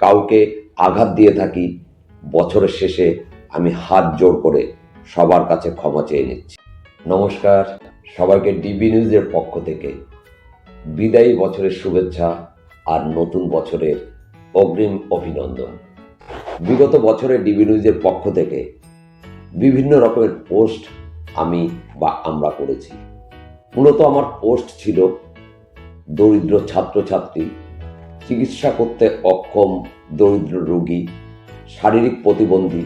কাউকে আঘাত দিয়ে থাকি, বছরের শেষে আমি হাত জোড় করে সবার কাছে ক্ষমা চেয়ে নিচ্ছি। নমস্কার, সবাইকে ডিবি নিউজের পক্ষ থেকে। বিদায়ী বছরের শুভেচ্ছা আর নতুন বছরের অগ্রিম অভিনন্দন। বিগত বছরে ডিবি নিউজের পক্ষ থেকে বিভিন্ন রকমের পোস্ট আমি বা আমরা করেছি। মূলত আমার পোস্ট ছিল দরিদ্র ছাত্রছাত্রী চিকিৎসা করতে অক্ষম দরিদ্র রোগী, শারীরিক প্রতিবন্ধী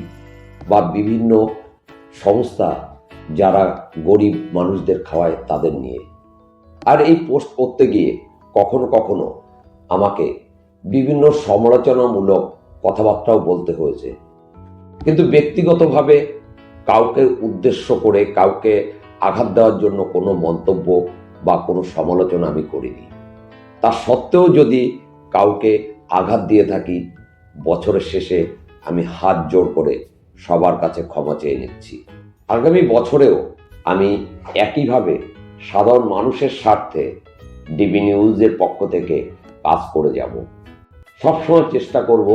বা বিভিন্ন সংস্থা যারা গরিব মানুষদের খাওয়ায় তাদের নিয়ে। আর এই পোস্ট করতে গিয়ে কখনো কখনো আমাকে বিভিন্ন সমালোচনামূলক কথাবার্তাও বলতে হয়েছে। কিন্তু ব্যক্তিগতভাবে কাউকে উদ্দেশ্য করে, কাউকে আঘাত দেওয়ার জন্য কোনো মন্তব্য বা কোনো সমালোচনা আমি করিনি। তা সত্ত্বেও যদি কাউকে আঘাত দিয়ে থাকি, বছরের শেষে আমি হাত জোড় করে সবার কাছে ক্ষমা চেয়ে নিচ্ছি। আগামী বছরেও আমি একইভাবে সাধারণ মানুষের স্বার্থে ডিবি নিউজের পক্ষ থেকে কাজ করে যাব। সবসময় চেষ্টা করব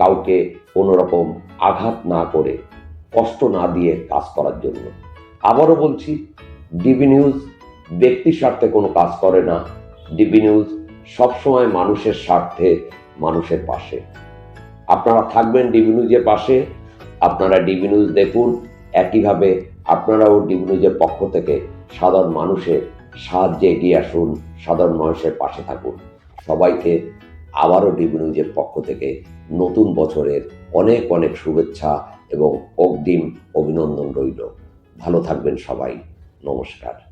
কাউকে কোনো রকম আঘাত না করে, কষ্ট না দিয়ে কাজ করার জন্য। আবারও বলছি ডিবি নিউজ ব্যক্তির স্বার্থে কোনো কাজ করে না। ডিবি নিউজ সবসময় মানুষের স্বার্থে, মানুষের পাশে। আপনারা থাকবেন ডিবি নিউজের পাশে। আপনারা ডিবি নিউজ দেখুন। একইভাবে আপনারাও ডিবি নিউজের পক্ষ থেকে সাধারণ মানুষের সাহায্যে এগিয়ে আসুন, সাধারণ মানুষের পাশে থাকুন। সবাইকে আবারও ডিবি নিউজের পক্ষ থেকে নতুন বছরের অনেক অনেক শুভেচ্ছা এবং অগ্রিম অভিনন্দন রইল। ভালো থাকবেন সবাই। নমস্কার।